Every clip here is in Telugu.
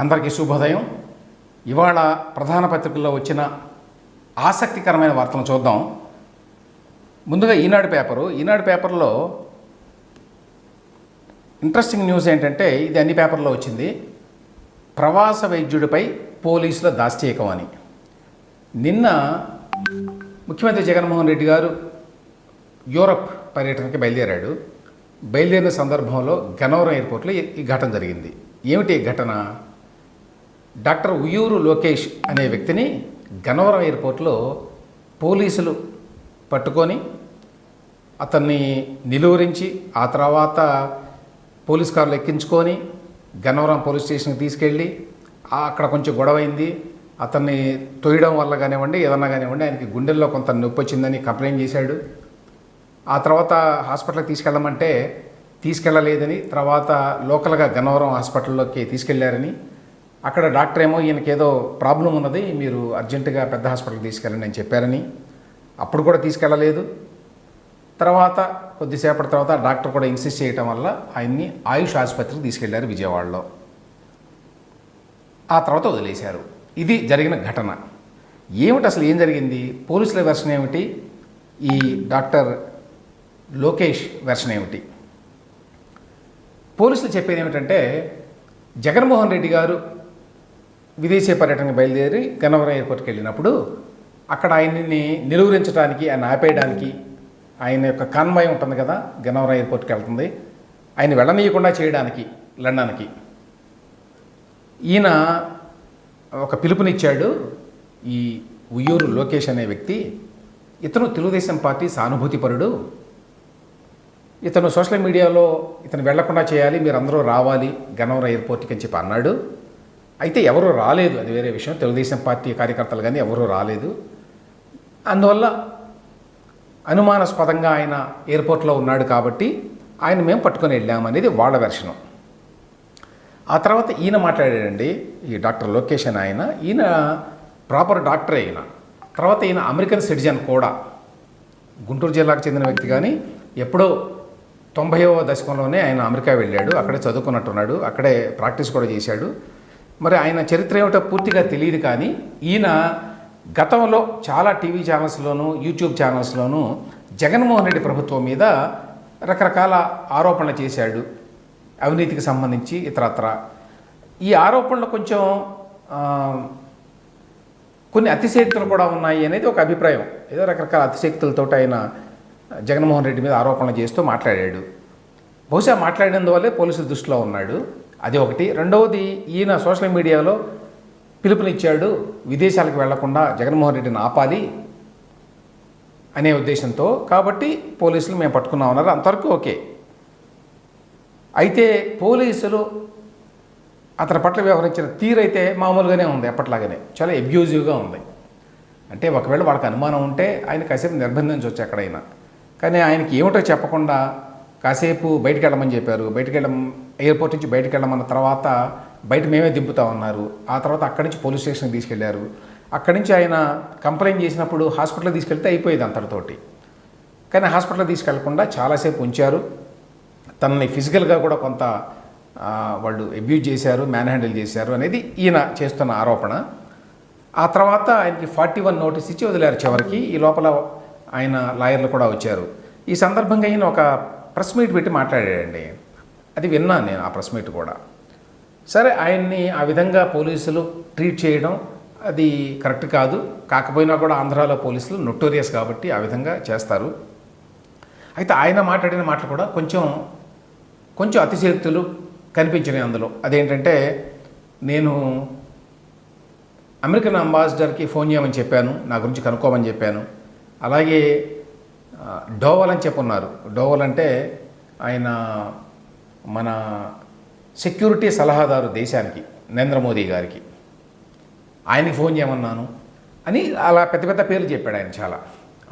అందరికీ శుభోదయం. ఇవాళ ప్రధాన పత్రికల్లో వచ్చిన ఆసక్తికరమైన వార్తలను చూద్దాం. ముందుగా ఈనాడు పేపరు. ఈనాడు పేపర్లో ఇంట్రెస్టింగ్ న్యూస్ ఏంటంటే ఇది అన్ని పేపర్లో వచ్చింది. ప్రవాస వైద్యుడిపై పోలీసుల దాస్తికం అని. నిన్న ముఖ్యమంత్రి జగన్మోహన్ రెడ్డి గారు యూరప్ పర్యటనకి బయలుదేరాడు. బయలుదేరిన సందర్భంలో గనవరం ఎయిర్పోర్ట్లో ఈ- ఈ ఘటన జరిగింది. ఏమిటి ఈ ఘటన? డాక్టర్ ఉయ్యూరు లోకేష్ అనే వ్యక్తిని గన్నవరం ఎయిర్పోర్ట్లో పోలీసులు పట్టుకొని అతన్ని నిలువరించి ఆ తర్వాత పోలీస్ కారులు ఎక్కించుకొని గన్నవరం పోలీస్ స్టేషన్కి తీసుకెళ్ళి అక్కడ కొంచెం గొడవైంది అతన్ని తొయ్యడం వల్ల కానివ్వండి ఏదన్నా కానివ్వండి ఆయనకి గుండెల్లో కొంత నొప్పి వచ్చిందని కంప్లైంట్ చేశాడు. ఆ తర్వాత హాస్పిటల్కి తీసుకెళ్ళమంటే తీసుకెళ్ళలేదని తర్వాత లోకల్గా గన్నవరం హాస్పిటల్లోకి తీసుకెళ్ళారని అక్కడ డాక్టర్ ఏమో ఈయనకి ఏదో ప్రాబ్లం ఉన్నది మీరు అర్జెంటుగా పెద్ద హాస్పిటల్కి తీసుకెళ్ళండి అని చెప్పారని. అప్పుడు కూడా తీసుకెళ్ళలేదు. తర్వాత కొద్దిసేపటి తర్వాత డాక్టర్ కూడా ఇన్సిస్ట్ చేయటం వల్ల ఆయన్ని ఆయుష్ ఆసుపత్రికి తీసుకెళ్ళారు విజయవాడలో. ఆ తర్వాత వదిలేశారు. ఇది జరిగిన ఘటన. ఏమిటి అసలు ఏం జరిగింది? పోలీసుల వెర్షన్ ఏమిటి? ఈ డాక్టర్ లోకేష్ వెర్షన్ ఏమిటి? పోలీసులు చెప్పేది ఏమిటంటే జగన్మోహన్ రెడ్డి గారు విదేశీ పర్యటనకు బయలుదేరి గన్నవరం ఎయిర్పోర్ట్కి వెళ్ళినప్పుడు అక్కడ ఆయన్ని నిలువరించడానికి ఆయన ఆపేయడానికి ఆయన యొక్క కాన్వాయ్ ఉంటుంది కదా గన్నవరం ఎయిర్పోర్ట్కి వెళ్తుంది. ఆయన వెళ్ళనీయకుండా చేయడానికి లండన్కి. ఈయన ఒక పిలుపునిచ్చాడు. ఈ ఉయ్యూరు లోకేష్ అనే వ్యక్తి ఇతను తెలుగుదేశం పార్టీ సానుభూతిపరుడు. ఇతను సోషల్ మీడియాలో ఇతను వెళ్ళకుండా చేయాలి మీరు అందరూ రావాలి గన్నవరం ఎయిర్పోర్ట్కి అని చెప్పి అన్నాడు. అయితే ఎవరూ రాలేదు. అది వేరే విషయం. తెలుగుదేశం పార్టీ కార్యకర్తలు కానీ ఎవరూ రాలేదు. అందువల్ల అనుమానాస్పదంగా ఆయన ఎయిర్పోర్ట్లో ఉన్నాడు కాబట్టి ఆయన మేము పట్టుకొని వెళ్ళామనేది వాళ్ళ వెర్షను. ఆ తర్వాత ఈయన మాట్లాడాడండి ఈ డాక్టర్ లోకేష్ అని ఆయన. ఈయన ప్రాపర్ డాక్టర్ ఈయన. తర్వాత ఈయన అమెరికన్ సిటిజన్ కూడా. గుంటూరు జిల్లాకు చెందిన వ్యక్తి కానీ ఎప్పుడో తొంభైవ దశకంలోనే ఆయన అమెరికా వెళ్ళాడు. అక్కడే చదువుకున్నట్టున్నాడు. అక్కడే ప్రాక్టీస్ కూడా చేశాడు. మరి ఆయన చరిత్ర ఏమిటో పూర్తిగా తెలియదు కానీ ఈయన గతంలో చాలా టీవీ ఛానల్స్లోనూ యూట్యూబ్ ఛానల్స్లోనూ జగన్మోహన్ రెడ్డి ప్రభుత్వం మీద రకరకాల ఆరోపణలు చేశాడు. అవినీతికి సంబంధించి ఇతరత్ర. ఈ ఆరోపణలు కొంచెం కొన్ని అతిశక్తులు కూడా ఉన్నాయి అనేది ఒక అభిప్రాయం. ఏదో రకరకాల అతిశక్తులతో ఆయన జగన్మోహన్ రెడ్డి మీద ఆరోపణలు చేస్తూ మాట్లాడాడు. బహుశా మాట్లాడినందువల్లే పోలీసుల దృష్టిలో ఉన్నాడు. అది ఒకటి. రెండవది ఈయన సోషల్ మీడియాలో పిలుపునిచ్చాడు విదేశాలకు వెళ్ళకుండా జగన్మోహన్ రెడ్డిని ఆపాలి అనే ఉద్దేశంతో. కాబట్టి పోలీసులు మేము పట్టుకున్నాం అన్నారు. అంతవరకు ఓకే. అయితే పోలీసులు అతని పట్ల వ్యవహరించిన తీరైతే మామూలుగానే ఉంది ఎప్పట్లాగానే. చాలా అబ్యూజివ్గా ఉంది. అంటే ఒకవేళ వాళ్ళకి అనుమానం ఉంటే ఆయన కాసేపు నిర్బంధించవచ్చు ఎక్కడైనా. కానీ ఆయనకి ఏమిటో చెప్పకుండా కాసేపు బయటికి వెళ్ళమని చెప్పారు. బయటికి వెళ్ళం ఎయిర్పోర్ట్ నుంచి బయటికి వెళ్ళమన్న తర్వాత బయట మేమే దింపుతా ఉన్నారు. ఆ తర్వాత అక్కడి నుంచి పోలీస్ స్టేషన్కి తీసుకెళ్ళారు. అక్కడి నుంచి ఆయన కంప్లైంట్ చేసినప్పుడు హాస్పిటల్ తీసుకెళ్తే అయిపోయేది అంతటితోటి. కానీ హాస్పిటల్ తీసుకెళ్ళకుండా చాలాసేపు ఉంచారు. తనని ఫిజికల్గా కూడా కొంత వాళ్ళు అబ్యూజ్ చేశారు మ్యాన్ హ్యాండిల్ చేశారు అనేది ఈయన చేస్తున్న ఆరోపణ. ఆ తర్వాత ఆయనకి ఫార్టీ వన్ నోటీస్ ఇచ్చి వదిలారు చివరికి. ఈ లోపల ఆయన లాయర్లు కూడా వచ్చారు. ఈ సందర్భంగా ఈయన ఒక ప్రెస్ మీట్ పెట్టి మాట్లాడాడండి. అది విన్నాను నేను ఆ ప్రెస్ మీట్ కూడా. సరే ఆయన్ని ఆ విధంగా పోలీసులు ట్రీట్ చేయడం అది కరెక్ట్ కాదు. కాకపోయినా కూడా ఆంధ్రాలో పోలీసులు నొటోరియస్ కాబట్టి ఆ విధంగా చేస్తారు. అయితే ఆయన మాట్లాడిన మాటలు కూడా కొంచెం కొంచెం అతిశక్తులు కనిపించినాయి అందులో. అదేంటంటే నేను అమెరికన్ అంబాసిడర్కి ఫోన్ చేయమని చెప్పాను నా గురించి కనుక్కోమని చెప్పాను. అలాగే డోవల్ అని చెప్పున్నారు. డోవల్ అంటే ఆయన మన సెక్యూరిటీ సలహాదారు దేశానికి నరేంద్ర మోదీ గారికి. ఆయనకి ఫోన్ చేయమన్నాను అని అలా పెద్ద పెద్ద పేర్లు చెప్పాడు ఆయన చాలా.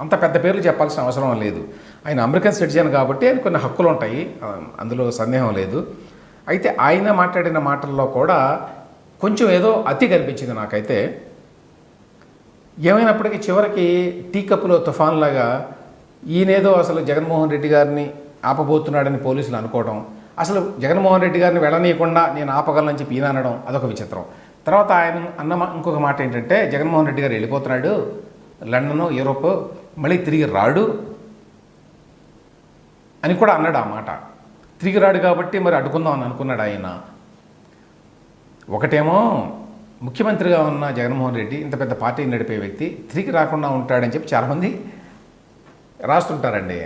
అంత పెద్ద పేర్లు చెప్పాల్సిన అవసరం లేదు. ఆయన అమెరికన్ సిటిజన్ కాబట్టి ఆయన కొన్ని హక్కులు ఉంటాయి. అందులో సందేహం లేదు. అయితే ఆయన మాట్లాడిన మాటల్లో కూడా కొంచెం ఏదో అతి కనిపించింది నాకైతే. ఏమైనప్పటికీ చివరికి టీ కప్పులో తుఫాన్లాగా ఈయనేదో అసలు జగన్మోహన్ రెడ్డి గారిని ఆపబోతున్నాడని పోలీసులు అనుకోవడం అసలు జగన్మోహన్ రెడ్డి గారిని వెళ్ళనీయకుండా నేను ఆపగలనని చెప్పి ఈయన అనడం అదొక విచిత్రం. తర్వాత ఆయన అన్న ఇంకొక మాట ఏంటంటే జగన్మోహన్ రెడ్డి గారు వెళ్ళిపోతున్నాడు లండన్ యూరోప్ మళ్ళీ తిరిగి రాడు అని కూడా అన్నాడు ఆ మాట. తిరిగి రాడు కాబట్టి మరి అడ్డుకుందాం అని అనుకున్నాడు ఆయన. ఒకటేమో ముఖ్యమంత్రిగా ఉన్న జగన్మోహన్ రెడ్డి ఇంత పెద్ద పార్టీని నడిపే వ్యక్తి తిరిగి రాకుండా ఉంటాడని చెప్పి చాలామంది రాస్తుంటారండి.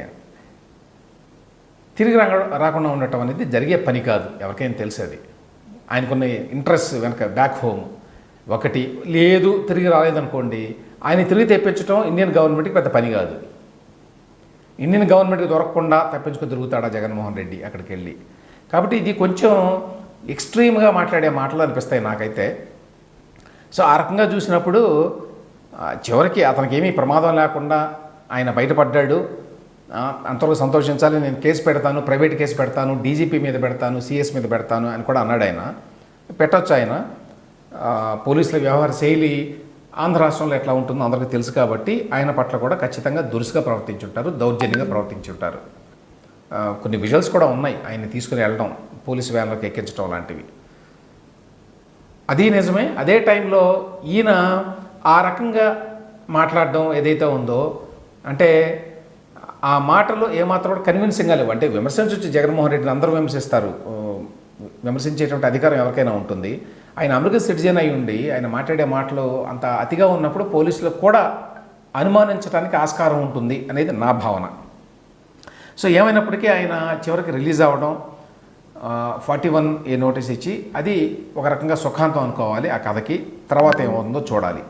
తిరిగి రా రాకుండా ఉండటం అనేది జరిగే పని కాదు ఎవరికైనా తెలిసేది. ఆయనకున్న ఇంట్రెస్ట్ వెనక బ్యాక్ హోమ్ ఒకటి. లేదు తిరిగి రాలేదనుకోండి ఆయన తిరిగి తెప్పించడం ఇండియన్ గవర్నమెంట్కి పెద్ద పని కాదు. ఇండియన్ గవర్నమెంట్కి దొరకకుండా తప్పించుకు తిరుగుతాడా జగన్మోహన్ రెడ్డి అక్కడికి వెళ్ళి కాబట్టి ఇది కొంచెం ఎక్స్ట్రీమ్గా మాట్లాడే మాటలు అనిపిస్తాయి నాకైతే. సో ఆ రకంగా చూసినప్పుడు చివరికి అతనికి ఏమీ ప్రమాదం లేకుండా ఆయన బయటపడ్డాడు. అంతవరకు సంతోషించాలి నేను కేసు పెడతాను ప్రైవేట్ కేసు పెడతాను డీజీపీ మీద పెడతాను సిఎస్ మీద పెడతాను అని కూడా అన్నాడు ఆయన. పెట్టొచ్చు ఆయన. పోలీసుల వ్యవహార శైలి ఆంధ్ర రాష్ట్రంలో ఎట్లా ఉంటుందో అందరికీ తెలుసు కాబట్టి ఆయన పట్ల కూడా ఖచ్చితంగా దురుసుగా ప్రవర్తించుంటారు దౌర్జన్యంగా ప్రవర్తించుంటారు. కొన్ని విజువల్స్ కూడా ఉన్నాయి ఆయన తీసుకుని వెళ్ళడం పోలీసు వ్యాన్లోకి ఎక్కించడం లాంటివి. అది నిజమే. అదే టైంలో ఈయన ఆ రకంగా మాట్లాడడం ఏదైతే ఉందో అంటే ఆ మాటలు ఏమాత్రం కూడా కన్విన్సింగ్గా లేవు. అంటే విమర్శించవచ్చు జగన్మోహన్ రెడ్డిని అందరూ విమర్శిస్తారు. విమర్శించేటువంటి అధికారం ఎవరికైనా ఉంటుంది. ఆయన అమెరికన్ సిటిజన్ అయి ఉండి ఆయన మాట్లాడే మాటలు అంత అతిగా ఉన్నప్పుడు పోలీసులకు కూడా అనుమానించడానికి ఆస్కారం ఉంటుంది అనేది నా భావన. సో ఏమైనప్పటికీ ఆయన చివరికి రిలీజ్ అవ్వడం ఫార్టీ వన్ ఏ నోటీస్ ఇచ్చి అది ఒక రకంగా సుఖాంతం అనుకోవాలి ఆ కథకి. తర్వాత ఏమవుతుందో చూడాలి.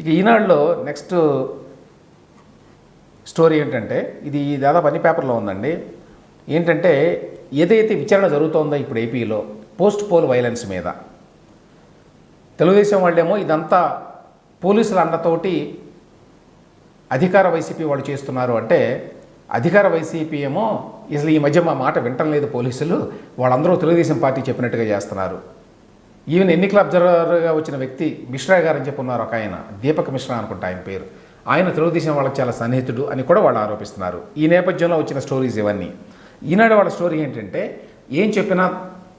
ఇక ఈనాడులో నెక్స్ట్ స్టోరీ ఏంటంటే ఇది దాదాపు అన్ని పేపర్లో ఉందండి. ఏంటంటే ఏదైతే విచారణ జరుగుతోందో ఇప్పుడు ఏపీలో పోస్ట్ పోల్ వైలెన్స్ మీద. తెలుగుదేశం వాళ్ళేమో ఇదంతా పోలీసుల అండతోటి అధికార వైసీపీ వాళ్ళు చేస్తున్నారు అంటే అధికార వైసీపీ ఏమో అసలు ఈ మధ్య మా మాట వింటం లేదు పోలీసులు వాళ్ళందరూ తెలుగుదేశం పార్టీ చెప్పినట్టుగా చేస్తున్నారు. ఈవెన్ ఎన్నికల అబ్జర్వర్గా వచ్చిన వ్యక్తి మిశ్రా గారు అని చెప్పి ఉన్నారు ఒక ఆయన దీపక్ మిశ్రా అనుకుంటా ఆయన పేరు. ఆయన తెలుగుదేశం వాళ్ళకి చాలా సన్నిహితుడు అని కూడా వాళ్ళు ఆరోపిస్తున్నారు. ఈ నేపథ్యంలో వచ్చిన స్టోరీస్ ఇవన్నీ. ఈనాడు వాళ్ళ స్టోరీ ఏంటంటే ఏం చెప్పినా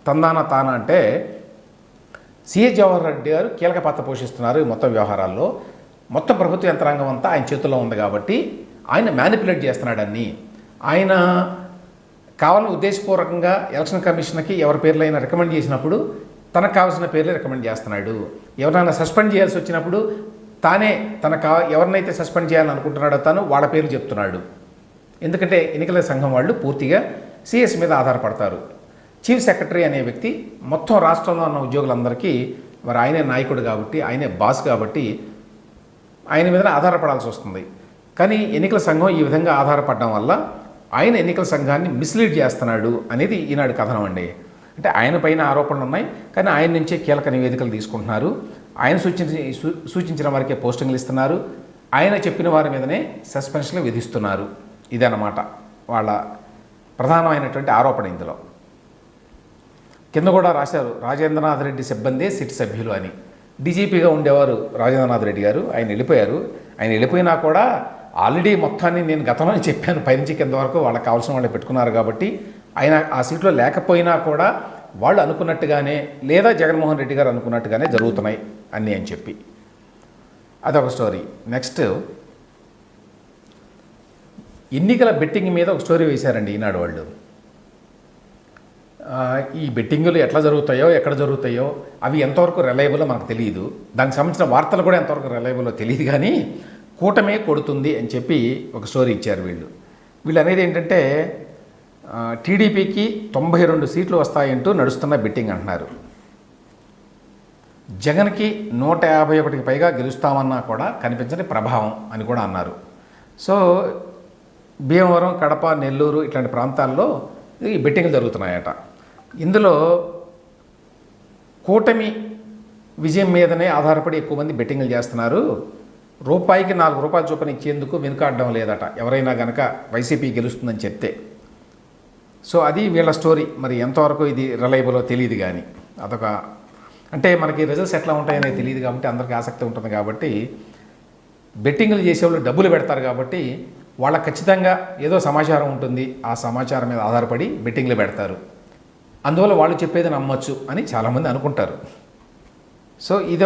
తందానా తానా అంటే సిఎస్ జవహర్ రెడ్డి గారు కీలక పాత్ర పోషిస్తున్నారు ఈ మొత్తం వ్యవహారాల్లో. మొత్తం ప్రభుత్వ యంత్రాంగం అంతా ఆయన చేతుల్లో ఉంది కాబట్టి ఆయన మ్యానిపులేట్ చేస్తున్నాడని ఆయన కావాలని ఉద్దేశపూర్వకంగా ఎలక్షన్ కమిషన్కి ఎవరి పేర్లైనా రికమెండ్ చేసినప్పుడు తనకు కావాల్సిన పేర్లే రికమెండ్ చేస్తున్నాడు. ఎవరైనా సస్పెండ్ చేయాల్సి వచ్చినప్పుడు తానే తన కా ఎవరినైతే సస్పెండ్ చేయాలని అనుకుంటున్నాడో తాను వాళ్ళ పేరు చెప్తున్నాడు. ఎందుకంటే ఎన్నికల సంఘం వాళ్ళు పూర్తిగా సిఎస్ మీద ఆధారపడతారు. చీఫ్ సెక్రటరీ అనే వ్యక్తి మొత్తం రాష్ట్రంలో ఉన్న ఉద్యోగులందరికీ మరి ఆయనే నాయకుడు కాబట్టి ఆయనే బాస్ కాబట్టి ఆయన మీద ఆధారపడాల్సి వస్తుంది. కానీ ఎన్నికల సంఘం ఈ విధంగా ఆధారపడడం వల్ల ఆయన ఎన్నికల సంఘాన్ని మిస్లీడ్ చేస్తున్నాడు అనేది ఈనాడు కథనం అండి. అంటే ఆయన పైన ఆరోపణలు ఉన్నాయి కానీ ఆయన నుంచే కీలక నివేదికలు తీసుకుంటున్నారు. ఆయన సూచించి సూ- సూచించిన వారికే పోస్టింగ్లు ఇస్తున్నారు. ఆయన చెప్పిన వారి మీదనే సస్పెన్షన్లు విధిస్తున్నారు. ఇదన్నమాట వాళ్ళ ప్రధానమైనటువంటి ఆరోపణ ఇందులో. కింద కూడా రాశారు రాజేంద్రనాథ్ రెడ్డి సిబ్బందే సిట్ సభ్యులు అని. డీజీపీగా ఉండేవారు రాజేంద్రనాథ్ రెడ్డి గారు. ఆయన వెళ్ళిపోయారు. ఆయన వెళ్ళిపోయినా కూడా ఆల్రెడీ మొత్తాన్ని నేను గతంలో చెప్పాను. పైనుంచి కింద వరకు వాళ్ళకి కావాల్సిన వాళ్ళు పెట్టుకున్నారు కాబట్టి ఆయన ఆ సీట్లో లేకపోయినా కూడా వాళ్ళు అనుకున్నట్టుగానే లేదా జగన్మోహన్ రెడ్డి గారు అనుకున్నట్టుగానే జరుగుతున్నాయి. అన్నీ అని చెప్పి. అదొక స్టోరీ. నెక్స్ట్ ఎన్నికల బెట్టింగ్ మీద ఒక స్టోరీ వేశారండి ఈనాడు వాళ్ళు. ఈ బెట్టింగులు ఎట్లా జరుగుతాయో ఎక్కడ జరుగుతాయో అవి ఎంతవరకు రిలయబుల్లో మనకు తెలియదు దానికి సంబంధించిన వార్తలు కూడా ఎంతవరకు రిలయబుల్లో తెలియదు కానీ కూటమే కొడుతుంది అని చెప్పి ఒక స్టోరీ ఇచ్చారు వీళ్ళు. వీళ్ళు అనేది ఏంటంటే టీడీపీకి తొంభై రెండు సీట్లు వస్తాయంటూ నడుస్తున్న బెట్టింగ్ అంటున్నారు. జగన్కి నూట యాభై ఒకటికి పైగా గెలుస్తామన్నా కూడా కనిపించని ప్రభావం అని కూడా అన్నారు. సో భీమవరం కడప నెల్లూరు ఇట్లాంటి ప్రాంతాల్లో ఈ బెట్టింగ్లు జరుగుతున్నాయట. ఇందులో కూటమి విజయం మీదనే ఆధారపడి ఎక్కువ మంది బెట్టింగ్లు చేస్తున్నారు. రూపాయికి నాలుగు రూపాయలు చొప్పున ఇచ్చేందుకు వెనుకాడడం లేదట. ఎవరైనా గనక వైసీపీ గెలుస్తుందని చెప్తే. సో అది వీళ్ళ స్టోరీ. మరి ఎంతవరకు ఇది రిలయబులో తెలియదు కానీ అదొక అంటే మనకి రిజల్ట్స్ ఎట్లా ఉంటాయనేది తెలియదు కాబట్టి అందరికీ ఆసక్తి ఉంటుంది కాబట్టి బెట్టింగ్లు చేసేవాళ్ళు డబ్బులు పెడతారు కాబట్టి వాళ్ళకి ఖచ్చితంగా ఏదో సమాచారం ఉంటుంది ఆ సమాచారం మీద ఆధారపడి బెట్టింగ్లు పెడతారు. అందువల్ల వాళ్ళు చెప్పేది నమ్మొచ్చు అని చాలామంది అనుకుంటారు. సో ఇది